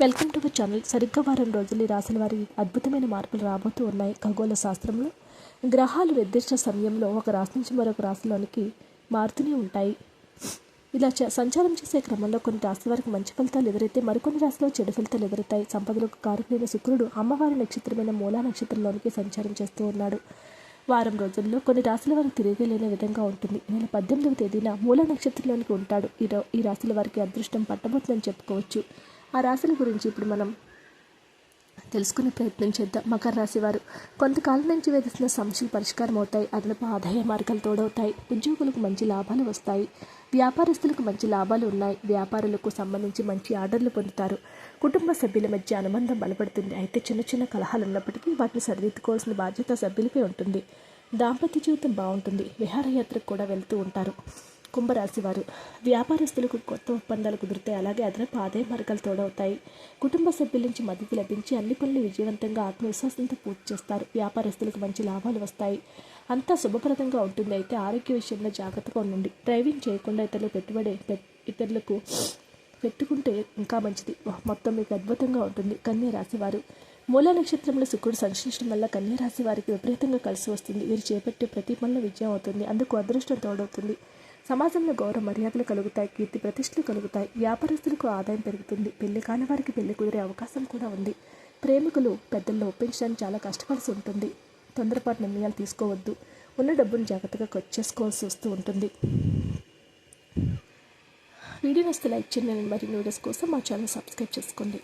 Welcome to channel. సరిగ్గా వారం రోజులు ఈ వారికి అద్భుతమైన మార్పులు రాబోతూ ఉన్నాయి. ఖగోళ శాస్త్రంలో గ్రహాలు నిర్దిష్ట సమయంలో ఒక రాశి నుంచి మరొక రాశిలోనికి మారుతూనే ఉంటాయి. ఇలా చ- సంచారం చేసే క్రమంలో కొన్ని రాశుల వారికి మంచి ఫలితాలు ఎదురైతే మరికొన్ని రాశిలో చెడు ఫలితాలు ఎదురవుతాయి. సంపదలకు కారకులైన శుక్రుడు అమ్మవారి నక్షత్రమైన మూలా నక్షత్రంలోనికి సంచారం చేస్తూ ఉన్నాడు. వారం రోజుల్లో కొన్ని రాశుల వారికి తిరిగలేని విధంగా ఉంటుంది. నెల పద్దెనిమిదవ తేదీన మూల నక్షత్రంలోనికి ఉంటాడు. ఈ రో- ఈ రాశుల వారికి అదృష్టం పట్టబోతుందని చెప్పుకోవచ్చు. ఆ రాశుల గురించి ఇప్పుడు మనం తెలుసుకునే ప్రయత్నం చేద్దాం. మకర రాశి వారు కొంతకాలం నుంచి వేధిస్తున్న సమస్యలు పరిష్కారం అవుతాయి. అదనపు ఆదాయ మార్గాలు తోడవుతాయి. ఉద్యోగులకు మంచి లాభాలు వస్తాయి. వ్యాపారస్తులకు మంచి లాభాలు ఉన్నాయి. వ్యాపారులకు సంబంధించి మంచి ఆర్డర్లు పొందుతారు. కుటుంబ సభ్యుల మధ్య అనుబంధం బలపడుతుంది. అయితే చిన్న చిన్న కలహాలు ఉన్నప్పటికీ వాటిని సరిదిద్దుకోవాల్సిన బాధ్యత సభ్యులపై ఉంటుంది. దాంపత్య జీవితం బాగుంటుంది. విహారయాత్రకు కూడా వెళ్తూ ఉంటారు. కుంభరాశివారు. వ్యాపారస్తులకు కొత్త ఒప్పందాలు కుదురుతాయి అలాగే అదనపు ఆదాయ మార్గాలు తోడవుతాయి. కుటుంబ సభ్యుల నుంచి మద్దతు లభించి అన్ని పనులు విజయవంతంగా ఆత్మవిశ్వాసంతో పూర్తి చేస్తారు. వ్యాపారస్తులకు మంచి లాభాలు వస్తాయి. అంతా శుభప్రదంగా ఉంటుంది. అయితే ఆరోగ్య విషయంలో జాగ్రత్తగా ఉండండి. డ్రైవింగ్ చేయకుండా ఇతరులు పెట్టుబడి ఇతరులకు పెట్టుకుంటే ఇంకా మంచిది. మొత్తం మీకు అద్భుతంగా ఉంటుంది. కన్యా రాశివారు. మూలా మూల నక్షత్రంలో శుక్రుడు సంశ్లేషణ వల్ల కన్యా రాశి వారికి విపరీతంగా కలిసి వస్తుంది. వీరు చేపట్టే ప్రతి పనులు విజయం అవుతుంది. అందుకు అదృష్టం తోడవుతుంది. సమాజంలో గౌరవ మర్యాదలు కలుగుతాయి కీర్తి ప్రతిష్టలు కలుగుతాయి వ్యాపారస్తులకు ఆదాయం పెరుగుతుంది పెళ్ళి కాని వారికి పెళ్ళి కుదిరే అవకాశం కూడా ఉంది. ప్రేమికులు పెద్దల్లో ఒప్పించడానికి చాలా కష్టపడాల్సి ఉంటుంది. తొందరపాటు నిర్ణయాలు తీసుకోవద్దు. ఉన్న డబ్బును జాగ్రత్తగా ఖర్చు చేసుకోవాల్సి వస్తూ ఉంటుంది. వీడియో వస్తే లైక్ చేయండి మరియు వీడియోస్ కోసం మా ఛానల్ సబ్స్క్రైబ్ చేసుకోండి.